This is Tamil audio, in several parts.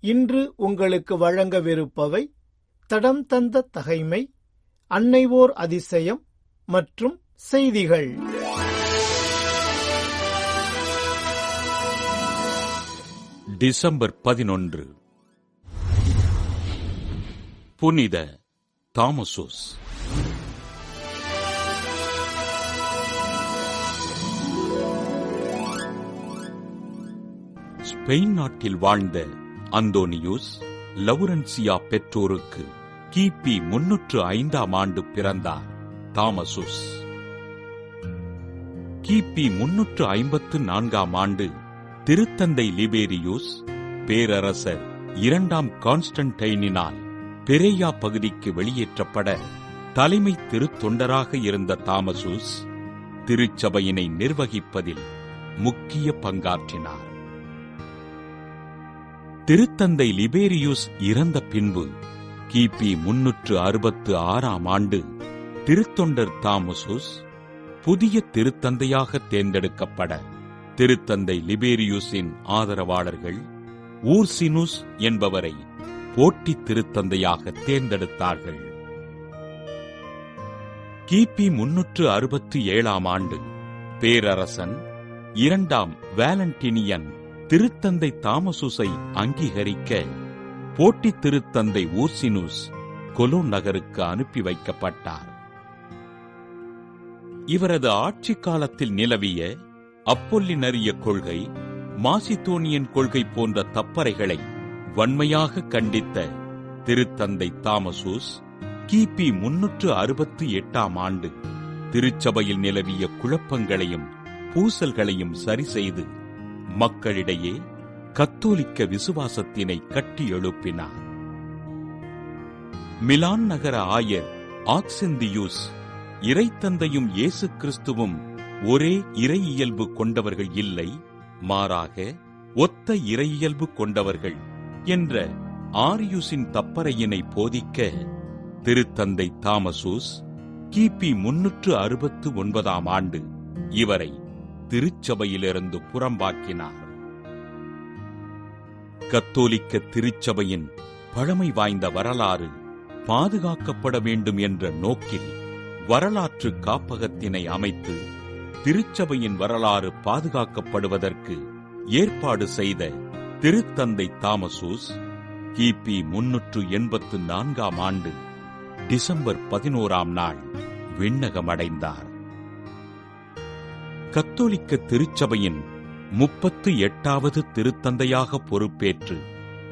இன்று உங்களுக்கு வழங்கவிருப்பவை தடம் தந்த தகைமை அன்னைவோர் அதிசயம் மற்றும் செய்திகள். டிசம்பர் பதினொன்று. புனித தாமசோஸ். ஸ்பெயின் நாட்டில் வாழ்ந்த அந்தோனியூஸ் லவுரன்சியா பெற்றோருக்கு கிபி முன்னூற்று ஐந்தாம் ஆண்டு பிறந்தார் தாமசுஸ். கிபி முன்னூற்று ஐம்பத்து நான்காம் ஆண்டு திருத்தந்தை லிபேரியூஸ் பேரரசர் இரண்டாம் கான்ஸ்டன்டைனினால் பெரேயா பகுதிக்கு வெளியேற்றப்பட தலைமை திருத்தொண்டராக இருந்த தாமசூஸ் திருச்சபையினை நிர்வகிப்பதில் முக்கிய பங்காற்றினார். திருத்தந்தை லிபேரியூஸ் இறந்த பின்பு கிபி முன்னூற்று அறுபத்து ஆறாம் ஆண்டு திருத்தொண்டர் தாமசூஸ் புதிய திருத்தந்தையாக தேர்ந்தெடுக்கப்பட திருத்தந்தை லிபேரியூஸின் ஆதரவாளர்கள் ஊர்சினுஸ் என்பவரை போட்டி திருத்தந்தையாக தேர்ந்தெடுத்தார்கள். கிபி முன்னூற்று அறுபத்தி ஏழாம் ஆண்டு பேரரசன் இரண்டாம் வேலண்டினியன் திருத்தந்தை தாமசுசை அங்கீகரிக்க போட்டி திருத்தந்தை ஊர்சினுஸ் கொலோன் நகருக்கு அனுப்பி வைக்கப்பட்டார். இவரது ஆட்சி காலத்தில் நிலவிய அப்பொல்லினரிய கொள்கை மாசித்தோனியன் கொள்கை போன்ற தப்பறைகளை வன்மையாக கண்டித்த திருத்தந்தை தாமசூஸ் கிபி முன்னூற்று அறுபத்தி எட்டாம் ஆண்டு திருச்சபையில் நிலவிய குழப்பங்களையும் பூசல்களையும் சரி செய்து மக்களிடையே கத்தோலிக்க விசுவாசத்தினை கட்டி எழுப்பினார். மிலான் நகர ஆயர் ஆக்சிந்தியூஸ் இறைத்தந்தையும் இயேசு கிறிஸ்துவும் ஒரே இறையியல்பு கொண்டவர்கள் இல்லை மாறாக ஒத்த இறையியல்பு கொண்டவர்கள் என்ற ஆரியூசின் தப்பறையினை போதிக்க திருத்தந்தை தாமசூஸ் கிபி முன்னூற்று அறுபத்து ஒன்பதாம் ஆண்டு இவரை திருச்சபையிலிருந்து புறம்பாக்கினார். கத்தோலிக்க திருச்சபையின் பழமை வாய்ந்த வரலாறு பாதுகாக்கப்பட வேண்டும் என்ற நோக்கில் வரலாற்று காப்பகத்தினை அமைத்து திருச்சபையின் வரலாறு பாதுகாக்கப்படுவதற்கு ஏற்பாடு செய்த திருத்தந்தை தாமசூஸ் கிபி முன்னூற்று எண்பத்து நான்காம் ஆண்டு டிசம்பர் பதினோராம் நாள் விண்ணகமடைந்தார். கத்தோலிக்க திருச்சபையின் முப்பத்து எட்டாவது திருத்தந்தையாக பொறுப்பேற்று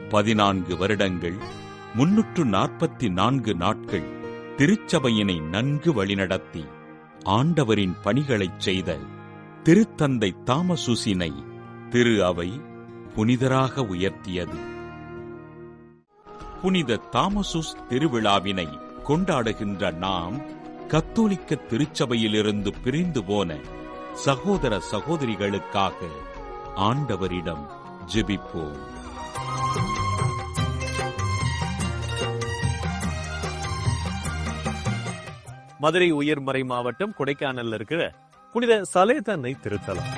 பதினான்கு வருடங்கள் முன்னூற்று நாற்பத்தி நான்கு நாட்கள் திருச்சபையினை நன்கு வழிநடத்தி ஆண்டவரின் பணிகளைச் செய்த திருத்தந்தை தாமசுசினை திரு அவை புனிதராக உயர்த்தியது. புனித தாமசுஸ் திருவிழாவினை கொண்டாடுகின்ற நாம் கத்தோலிக்க திருச்சபையிலிருந்து பிரிந்து போன சகோதர சகோதரிகளுக்காக ஆண்டவரிடம் ஜெபிப்போம். மதுரை உயர்மறை மாவட்டம் கொடைக்கானல்ல இருக்கிற புனித சலேதன்னை திருத்தலம்.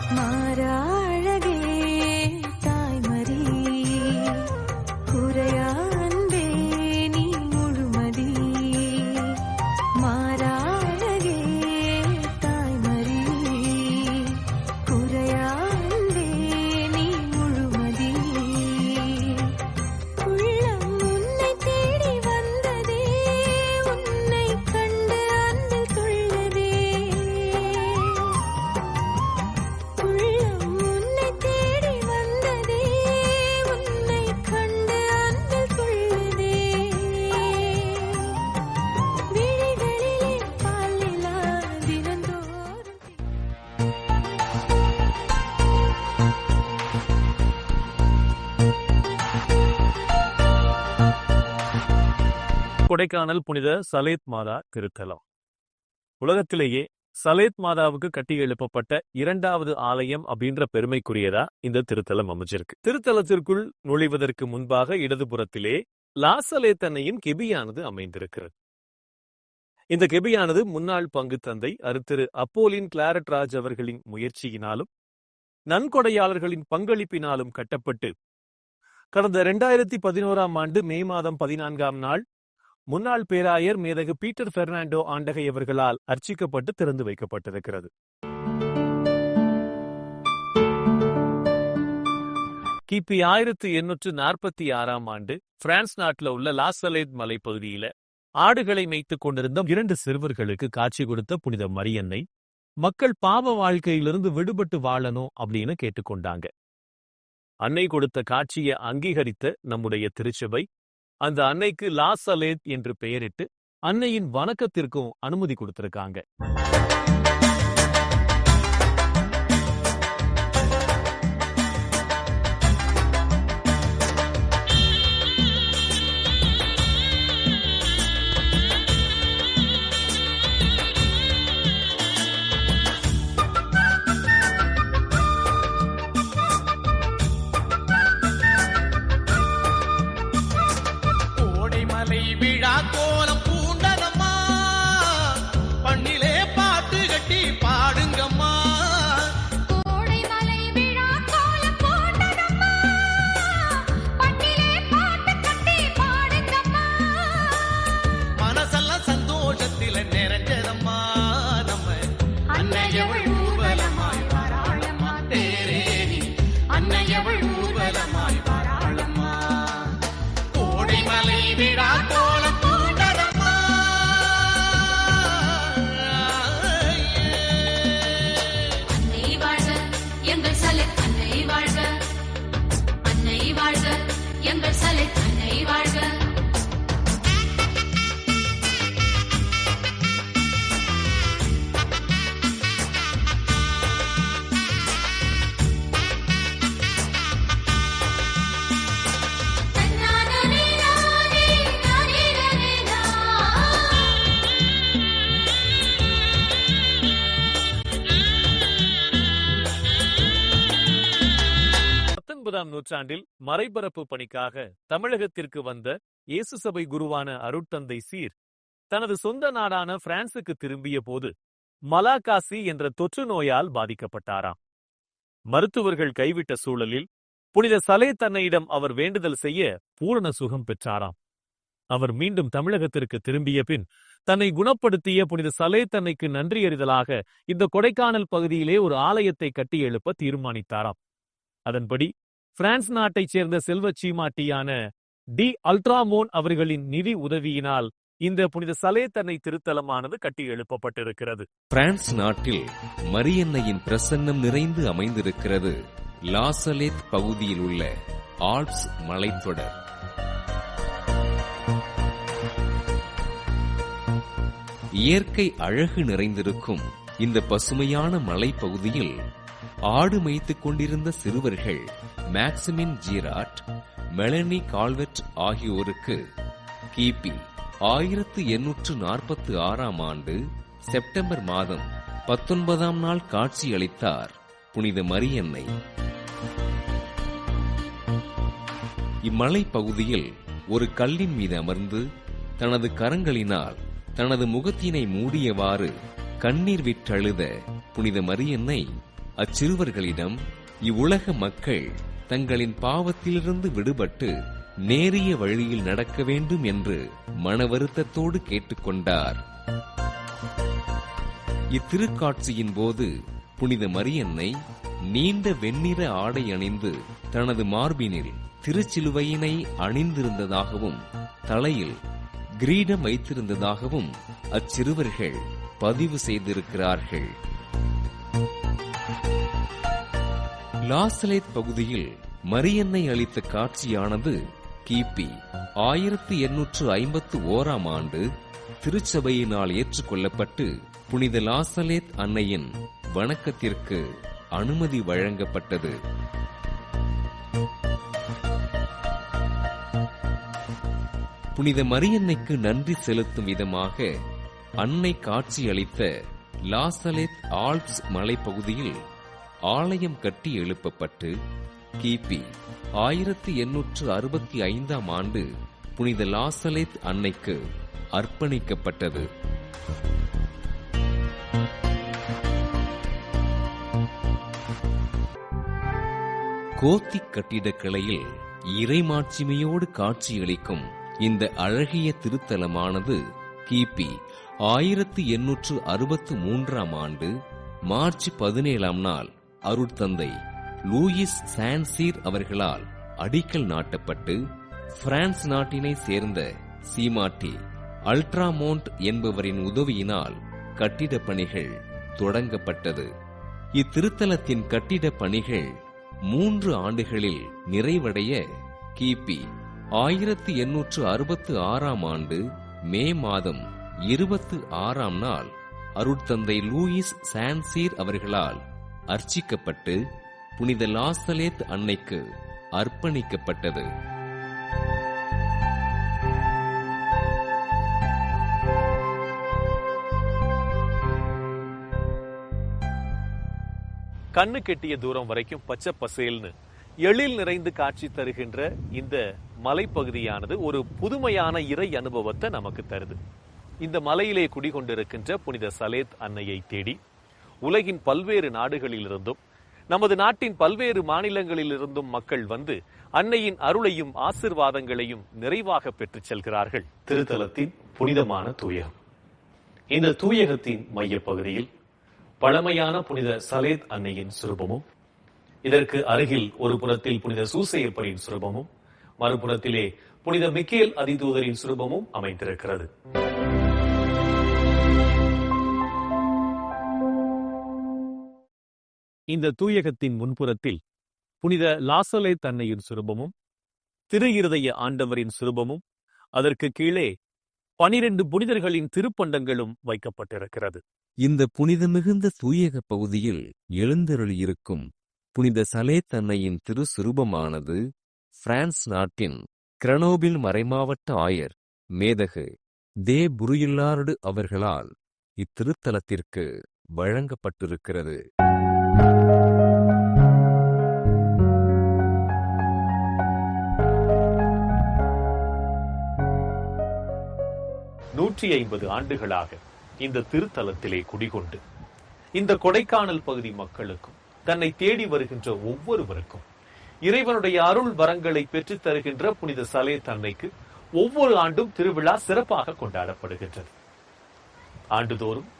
கொடைக்கானல் புனித சலேத் மாதா திருத்தலம். உலகத்திலேயே சலேத் மாதாவுக்கு கட்டி எழுப்பப்பட்ட இரண்டாவது ஆலயம் அப்படின்ற பெருமைக்குரியதா இந்த திருத்தலம் அமைஞ்சிருக்கு. திருத்தலத்திற்குள் நுழைவதற்கு முன்பாக இடதுபுறத்திலே லாசலேத்தன்னையின் கெபியானது அமைந்திருக்கிறது. இந்த கெபியானது முன்னாள் பங்கு தந்தை அருத்திரு அப்போலின் கிளாரட் ராஜ் அவர்களின் முயற்சியினாலும் நன்கொடையாளர்களின் பங்களிப்பினாலும் கட்டப்பட்டு கடந்த இரண்டாயிரத்தி பதினோராம் ஆண்டு மே மாதம் பதினான்காம் நாள் முன்னாள் பேராயர் மேதகு பீட்டர் பெர்னாண்டோ ஆண்டகை அவர்களால் அர்ச்சிக்கப்பட்டு திறந்து வைக்கப்பட்டிருக்கிறது. கிபி ஆயிரத்தி எண்ணூற்று நாற்பத்தி ஆறாம் ஆண்டு பிரான்ஸ் நாட்டில் உள்ள லாசலேத் மலைப்பகுதியில ஆடுகளை மேய்த்துக் கொண்டிருந்த இரண்டு சிறுவர்களுக்கு காட்சி கொடுத்த புனித மரியன்னை மக்கள் பாவ வாழ்க்கையிலிருந்து விடுபட்டு வாழணும் அப்படின்னு கேட்டுக்கொண்டாங்க. அன்னை கொடுத்த காட்சியை அங்கீகரித்த நம்முடைய திருச்சபை அந்த அன்னைக்கு லாசலேத் என்று பெயரிட்டு அன்னையின் வணக்கத்திற்கும் அனுமதி கொடுத்திருக்காங்க. ஊர்வலமாய் வாராளம்மா தேரேறி அன்னையவள் ஊர்வலமாய் வாராளம்மா கோடைமலை விழா கோலம் பத்தொன்பதாம் நூற்றாண்டில் மறைபரப்பு பணிக்காக தமிழகத்திற்கு வந்த இயேசு சபை குருவான அருட்தந்தை சீர் தனது சொந்த நாடான பிரான்சுக்கு திரும்பிய போது மலாகாசி என்ற தொற்று நோயால் பாதிக்கப்பட்டாராம். மருத்துவர்கள் கைவிட்ட சூழலில் புனித சலே தன்னையிடம் அவர் வேண்டுதல் செய்ய பூரண சுகம் பெற்றாராம். அவர் மீண்டும் தமிழகத்திற்கு திரும்பிய பின் தன்னை குணப்படுத்திய புனித சலே தன்னைக்கு நன்றியறிதலாக இந்த கொடைக்கானல் பகுதியிலே ஒரு ஆலயத்தை கட்டி எழுப்ப தீர்மானித்தாராம். அதன்படி பிரான்ஸ் நாட்டைச் சேர்ந்த செல்வ சீமாட்டியான டி அல்ட்ராமோன் அவர்களின் நிதி உதவியினால் இந்த புனித சலே தன்னை திருத்தலமானது கட்டி எழுப்பப்பட்டிருக்கிறது. பிரான்ஸ் நாட்டில் மரியன்னையின் பிரசன்னம் நிறைந்து அமைந்திருக்கிறது லாசலேத் பகுதியில் உள்ள ஆல்ப்ஸ் மலைத்தொடர். இயற்கை அழகு நிறைந்திருக்கும் இந்த பசுமையான மலைப்பகுதியில் ஆடு மேய்த்துக் கொண்டிருந்த சிறுவர்கள் மேக்சிமின் ஜீராட் மெலனி கால்வெட் ஆகியோருக்கு கிபி ஆயிரத்து எண்ணூற்று நாற்பத்தி ஆறாம் ஆண்டு செப்டம்பர் மாதம் பத்தொன்பதாம் நாள் காட்சியளித்தார் புனித மரியன்னை. இம்மலை பகுதியில் ஒரு கல்லின் மீது அமர்ந்து தனது கரங்களினால் தனது முகத்தினை மூடியவாறு கண்ணீர் விற்றழுத புனித மரியன்னை அச்சிறுவர்களிடம் இவ்வுலக மக்கள் தங்களின் பாவத்திலிருந்து விடுபட்டு நேரிய வழியில் நடக்க வேண்டும் என்று மன வருத்தத்தோடு கேட்டுக்கொண்டார். இத்திருக்காட்சியின் போது புனித மரியன்னை நீண்ட வெண்ணிற ஆடை அணிந்து தனது மார்பினில் திருச்சிலுவையினை அணிந்திருந்ததாகவும் தலையில் கிரீடம் வைத்திருந்ததாகவும் அச்சிறுவர்கள் பதிவு செய்திருக்கிறார்கள். லாசலேத் பகுதியில் மரியன்னை அளித்த காட்சியானது கிபி ஆயிரத்தி எண்ணூற்று ஐம்பத்து ஓராம் ஆண்டு திருச்சபையினால் ஏற்றுக்கொள்ளப்பட்டு புனித லாசலேத் அன்னையின் வணக்கத்திற்கு அனுமதி வழங்கப்பட்டது. புனித மரியன்னைக்கு நன்றி செலுத்தும் விதமாக அன்னை காட்சியளித்த லாசலேத் ஆல்ப்ஸ் மலைப்பகுதியில் ஆலயம் கட்டி எழுப்பப்பட்டு கிபி ஆயிரத்தி எண்ணூற்று அறுபத்தி ஐந்தாம் ஆண்டு புனித லாசலேத் அன்னைக்கு அர்ப்பணிக்கப்பட்டது. கோத்திக் கட்டிடக்கலையில் இறைமாட்சிமையோடு காட்சியளிக்கும் இந்த அழகிய திருத்தலமானது கிபி ஆயிரத்தி எண்ணூற்று அறுபத்து மூன்றாம் ஆண்டு மார்ச் பதினேழாம் நாள் அருட்தந்தை லூயிஸ் சான்சீர் அவர்களால் அடிக்கல் நாட்டப்பட்டு பிரான்ஸ் நாட்டினை சேர்ந்த சீமாட்டி அல்ட்ராமோண்ட் என்பவரின் உதவியினால் கட்டிடப் பணிகள் தொடங்கப்பட்டது. இத்திருத்தலத்தின் கட்டிடப் பணிகள் மூன்று ஆண்டுகளில் நிறைவடைய கிபி ஆயிரத்தி எண்ணூற்று அறுபத்து ஆறாம் ஆண்டு மே மாதம் இருபத்து ஆறாம் நாள் அருட்தந்தை லூயிஸ் சான்சீர் அவர்களால் அர்ச்சிக்கப்பட்டு புனித லாசலேத் அன்னைக்கு அர்ப்பணிக்கப்பட்டது. கண்ணு கெட்டிய தூரம் வரைக்கும் பச்சை பசேல்னு எழில் நிறைந்து காட்சி தருகின்ற இந்த மலைப்பகுதியானது ஒரு புதுமையான இறை அனுபவத்தை நமக்கு தருது. இந்த மலையிலே குடிகொண்டிருக்கின்ற புனித சலேத் அன்னையை தேடி உலகின் பல்வேறு நாடுகளிலிருந்தும் நமது நாட்டின் பல்வேறு மாநிலங்களிலிருந்தும் மக்கள் வந்து அன்னையின் அருளையும் ஆசிர்வாதங்களையும் நிறைவாக பெற்றுச் செல்கிறார்கள். திருத்தலத்தின் புனிதமான தூயகம். இந்த தூயகத்தின் மையப்பகுதியில் பழமையான புனித சலேத் அன்னையின் சுரூபமும் இதற்கு அருகில் ஒரு புறத்தில் புனித சூசையப்பரின் சுரூபமும் மறுபுறத்திலே புனித மிக்கேல் அதிதூதரின் சுரூபமும் அமைந்திருக்கிறது. இந்த தூயகத்தின் முன்புறத்தில் புனித லாசலே தன்னையின் சுரூபமும் திரு இருதய ஆண்டவரின் சுரூபமும் அதற்கு கீழே பனிரெண்டு புனிதர்களின் திருப்பண்டங்களும் வைக்கப்பட்டிருக்கிறது. இந்த புனித மிகுந்த தூயக பகுதியில் எழுந்தருளியிருக்கும் புனித சலே தன்னையின் திருசுரூபமானது பிரான்ஸ் நாட்டின் கிரனோபில் மறைமாவட்ட ஆயர் மேதகு தே புருயில்லாரடு அவர்களால் இத்திருத்தலத்திற்கு வழங்கப்பட்டிருக்கிறது. நூற்றி ஐம்பது ஆண்டுகளாக இந்த திருத்தலத்திலே குடிகொண்டு இந்த கொடைக்கானல் பகுதி மக்களுக்கும் தன்னை தேடி வருகின்ற ஒவ்வொருவருக்கும் இறைவனுடைய அருள் வரங்களை பெற்றுத் தருகின்ற புனித சலே தன்னைக்கு ஒவ்வொரு ஆண்டும் திருவிழா சிறப்பாக கொண்டாடப்படுகின்றது. ஆண்டுதோறும்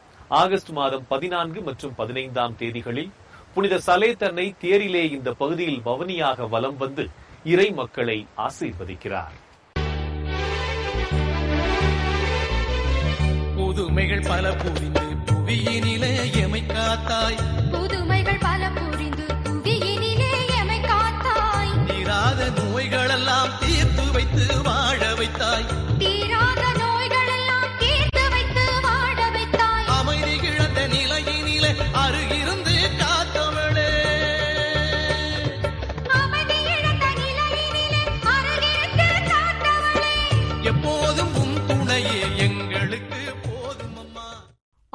ஆகஸ்ட் மாதம் பதினான்கு மற்றும் பதினைந்தாம் தேதிகளில் புனித சலே தன்னை தேரிலே இந்த பகுதியில் பவனியாக வலம் வந்து இறை மக்களை ஆசீர்வதிக்கிறார். புதுமைகள் பல புரிந்து புவியினிலே எமை காத்தாய் புதுமை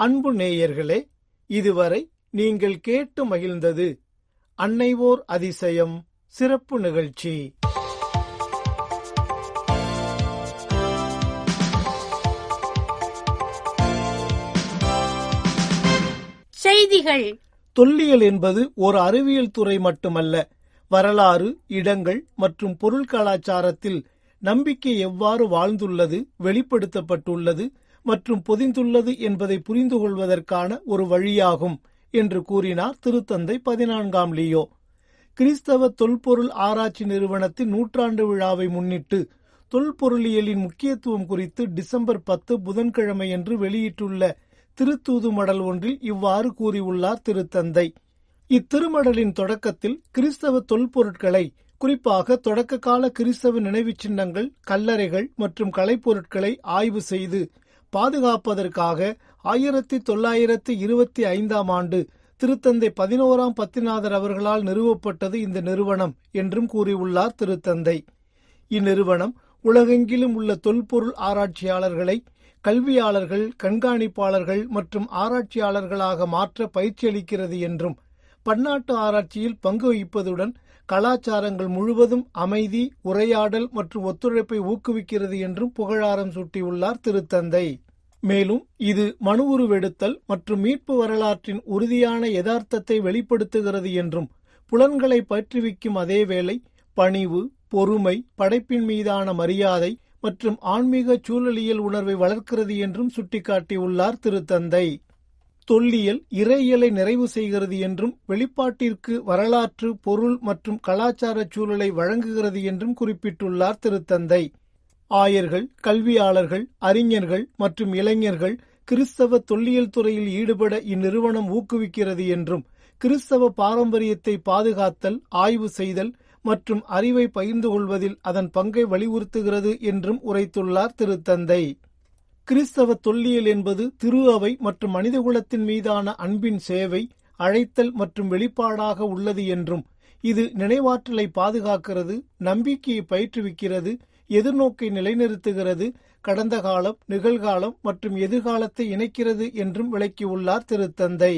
அன்பு நேயர்களே இதுவரை நீங்கள் கேட்டு மகிழ்ந்தது அன்னைவோர் அதிசயம் சிறப்பு நிகழ்ச்சி. செய்திகள். தொல்லியல் என்பது ஒரு அறிவியல் துறை மட்டுமல்ல வரலாறு இடங்கள் மற்றும் பொருள் கலாச்சாரத்தில் நம்பிக்கை எவ்வாறு வாழ்ந்துள்ளது வெளிப்படுத்தப்பட்டுள்ளது மற்றும் பொதிந்துள்ளது என்பதை புரிந்து கொள்வதற்கான ஒரு வழியாகும் என்று கூறினார் திருத்தந்தை பதினான்காம் லியோ. கிறிஸ்தவ தொல்பொருள் ஆராய்ச்சி நிறுவனத்தின் நூற்றாண்டு விழாவை முன்னிட்டு தொல்பொருளியலின் முக்கியத்துவம் குறித்து டிசம்பர் பத்து புதன்கிழமையன்று வெளியிட்டுள்ள திருத்தூது மடல் ஒன்றில் இவ்வாறு கூறியுள்ளார் திருத்தந்தை. இத்திருமடலின் தொடக்கத்தில் கிறிஸ்தவ தொல்பொருட்களை குறிப்பாக தொடக்க கால கிறிஸ்தவ நினைவுச் சின்னங்கள் கல்லறைகள் மற்றும் கலைப்பொருட்களை ஆய்வு செய்து பாதுகாப்பதற்காக ஆயிரத்தி தொள்ளாயிரத்தி இருபத்தி ஐந்தாம் ஆண்டு திருத்தந்தை பதினோராம் பத்திநாதர் அவர்களால் நிறுவப்பட்டது இந்த நிறுவனம் என்றும் கூறியுள்ளார் திருத்தந்தை. இந்நிறுவனம் உலகெங்கிலும் உள்ள தொல்பொருள் ஆராய்ச்சியாளர்களை கல்வியாளர்கள் கண்காணிப்பாளர்கள் மற்றும் ஆராய்ச்சியாளர்களாக மாற்ற பயிற்சியளிக்கிறது என்றும் பன்னாட்டு ஆராய்ச்சியில் பங்கு வகிப்பதுடன் கலாச்சாரங்கள் முழுவதும் அமைதி உரையாடல் மற்றும் ஒத்துழைப்பை ஊக்குவிக்கிறது என்றும் புகழாரம் சூட்டியுள்ளார் திருத்தந்தை. மேலும் இது மனு உருவெடுத்தல் மற்றும் மீட்பு வரலாற்றின் உறுதியான யதார்த்தத்தை வெளிப்படுத்துகிறது என்றும் புலன்களை பற்றுவிக்கும் அதேவேளை பணிவு பொறுமை படைப்பின் மீதான மரியாதை மற்றும் ஆன்மீக சூழலியல் உணர்வை வளர்க்கிறது என்றும் சுட்டிக்காட்டியுள்ளார் திருத்தந்தை. தொல்லியல் இறையியலை நிறைவு செய்கிறது என்றும் வெளிப்பாட்டிற்கு வரலாற்று பொருள் மற்றும் கலாச்சார சூழலை வழங்குகிறது என்றும் குறிப்பிட்டுள்ளார் திருத்தந்தை. ஆயர்கள் கல்வியாளர்கள் அறிஞர்கள் மற்றும் இளைஞர்கள் கிறிஸ்தவ தொல்லியல் துறையில் ஈடுபட இந்நிறுவனம் ஊக்குவிக்கிறது என்றும் கிறிஸ்தவ பாரம்பரியத்தை பாதுகாத்தல் ஆய்வு செய்தல் மற்றும் அறிவை பகிர்ந்து கொள்வதில் அதன் பங்கை வலியுறுத்துகிறது என்றும் உரைத்துள்ளார் திருத்தந்தை. கிறிஸ்தவ தொல்லியல் என்பது திரு அவை மற்றும் மனிதகுலத்தின் மீதான அன்பின் சேவை அழைத்தல் மற்றும் வெளிப்பாடாக உள்ளது என்றும் இது நினைவாற்றலை பாதுகாக்கிறது நம்பிக்கையை பயிற்றுவிக்கிறது எதிர்நோக்கை நிலைநிறுத்துகிறது கடந்த காலம் நிகழ்காலம் மற்றும் எதிர்காலத்தை இணைக்கிறது என்றும் விளக்கியுள்ளார் திருத்தந்தை.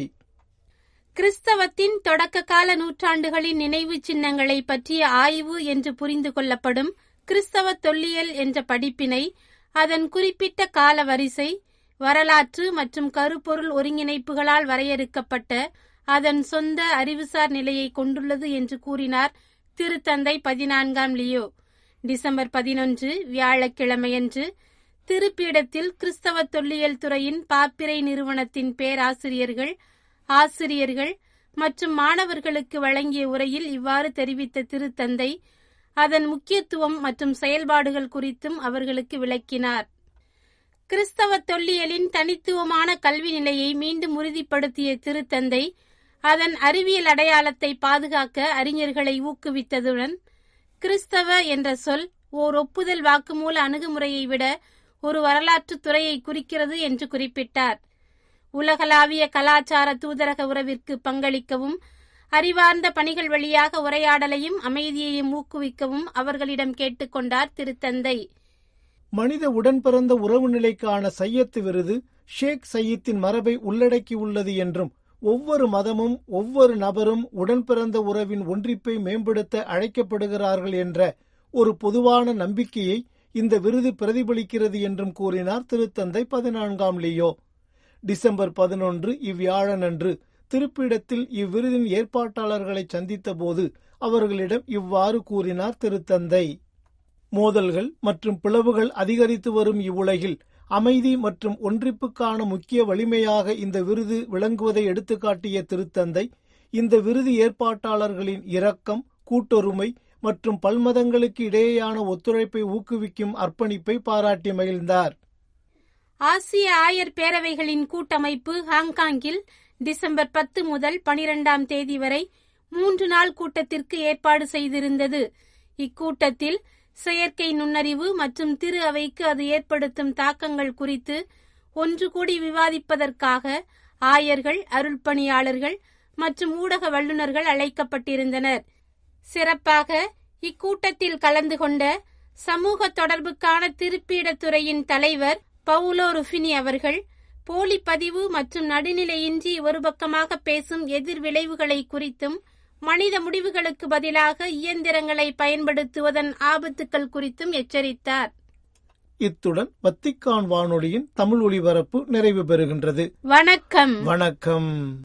கிறிஸ்தவத்தின் தொடக்க கால நூற்றாண்டுகளின் நினைவு சின்னங்களை பற்றிய ஆய்வு என்று புரிந்து கொள்ளப்படும் கிறிஸ்தவ தொல்லியல் என்ற படிப்பினை அதன் குறிப்பிட்ட கால வரிசை வரலாற்று மற்றும் கருப்பொருள் ஒருங்கிணைப்புகளால் வரையறுக்கப்பட்ட அதன் சொந்த அறிவுசார் நிலையை கொண்டுள்ளது என்று கூறினார் திருத்தந்தை பதினான்காம் லியோ. டிசம்பர் பதினொன்று வியாழக்கிழமையன்று திருப்பீடத்தில் கிறிஸ்தவ தொல்லியல் துறையின் பாப்பிரை நிறுவனத்தின் பேராசிரியர்கள் ஆசிரியர்கள் மற்றும் மாணவர்களுக்கு வழங்கிய உரையில் இவ்வாறு தெரிவித்த திருத்தந்தை அதன் முக்கியத்துவம் மற்றும் செயல்பாடுகள் குறித்தும் அவர்களுக்கு விளக்கினார். கிறிஸ்தவ தொல்லியலின் தனித்துவமான கல்வி நிலையை மீண்டும் உறுதிப்படுத்திய திருத்தந்தை அதன் அறிவியல் அடையாளத்தை பாதுகாக்க அறிஞர்களை ஊக்குவித்ததுடன் கிறிஸ்தவ என்ற சொல் ஓர் ஒப்புதல் வாக்குமூல அணுகுமுறையை விட ஒரு வரலாற்று துறையை குறிக்கிறது என்று குறிப்பிட்டார். உலகளாவிய கலாச்சார தூதரக உறவிற்கு பங்களிக்கவும் அறிவார்ந்த பணிகள் வழியாக உரையாடலையும் அமைதியையும் ஊக்குவிக்கவும் அவர்களிடம் கேட்டுக்கொண்டார் திருத்தந்தை. மனித உடன்பிறந்த உறவு நிலைக்கான சையத்து விருது ஷேக் சையத்தின் மரபை உள்ளடக்கியுள்ளது என்றும் ஒவ்வொரு மதமும் ஒவ்வொரு நபரும் உடன்பிறந்த உறவின் ஒன்றிப்பை மேம்படுத்த அழைக்கப்படுகிறார்கள் என்ற ஒரு பொதுவான நம்பிக்கையை இந்த விருது பிரதிபலிக்கிறது என்றும் கூறினார் திருத்தந்தை பதினான்காம் லியோ. டிசம்பர் பதினொன்று இவ்வியாழனன்று. திருப்பிடத்தில் இவ்விருதின் ஏற்பாட்டாளர்களை சந்தித்தபோது அவர்களிடம் இவ்வாறு கூறினார் திருத்தந்தை மோதல்கள் மற்றும் பிளவுகள் அதிகரித்து வரும் இவ்வுலகில் அமைதி மற்றும் ஒன்றிப்புக்கான முக்கிய வலிமையாக இந்த விருது விளங்குவதை எடுத்துக்காட்டிய திருத்தந்தை இந்த விருது ஏற்பாட்டாளர்களின் இரக்கம் கூட்டொருமை மற்றும் பல்மதங்களுக்கு இடையேயான ஒத்துழைப்பை ஊக்குவிக்கும் அர்ப்பணிப்பை பாராட்டி மகிழ்ந்தார். ஆசிய ஆயர் பேரவைகளின் கூட்டமைப்பு ஹாங்காங்கில் டிசம்பர் பத்து முதல் பனிரெண்டாம் தேதி வரை மூன்று நாள் கூட்டத்திற்கு ஏற்பாடு செய்திருந்தது. இக்கூட்டத்தில் செயற்கை நுண்ணறிவு மற்றும் திரு அவைக்கு அது ஏற்படுத்தும் தாக்கங்கள் குறித்து ஒன்று கூடி விவாதிப்பதற்காக ஆயர்கள் அருள்பணியாளர்கள் மற்றும் ஊடக வல்லுநர்கள் அழைக்கப்பட்டிருந்தனர். சிறப்பாக இக்கூட்டத்தில் கலந்து கொண்ட சமூக தொடர்புக்கான திருப்பீடத்துறையின் தலைவர் பவுலோ ருஃபினி அவர்கள் போலி பதிவு மற்றும் நடுநிலையின்றி ஒரு பக்கமாக பேசும் எதிர் விளைவுகளை குறித்தும் மனித முடிவுகளுக்கு பதிலாக இயந்திரங்களை பயன்படுத்துவதன் ஆபத்துக்கள் குறித்தும் எச்சரித்தார். இத்துடன் வத்திக்கான் வானொலியின் தமிழ் ஒலிபரப்பு நிறைவு பெறுகின்றது. வணக்கம். வணக்கம்.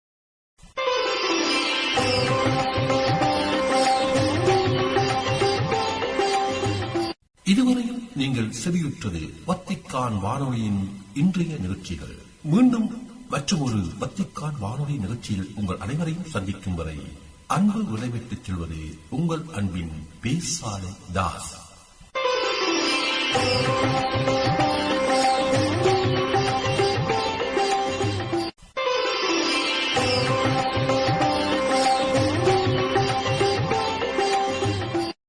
இதுவரையில் நீங்கள் செவியுற்றது வத்திக்கான் வானொலியின் இன்றைய நிகழ்ச்சிகள். மீண்டும் மற்றொரு வத்திக்கான் வானொலி நிகழ்ச்சியில் உங்கள் அனைவரையும் சந்திக்கும் வரை அன்பு விளைவிட்டுச் செல்வது உங்கள் அன்பின் பேசாலை தாஸ்.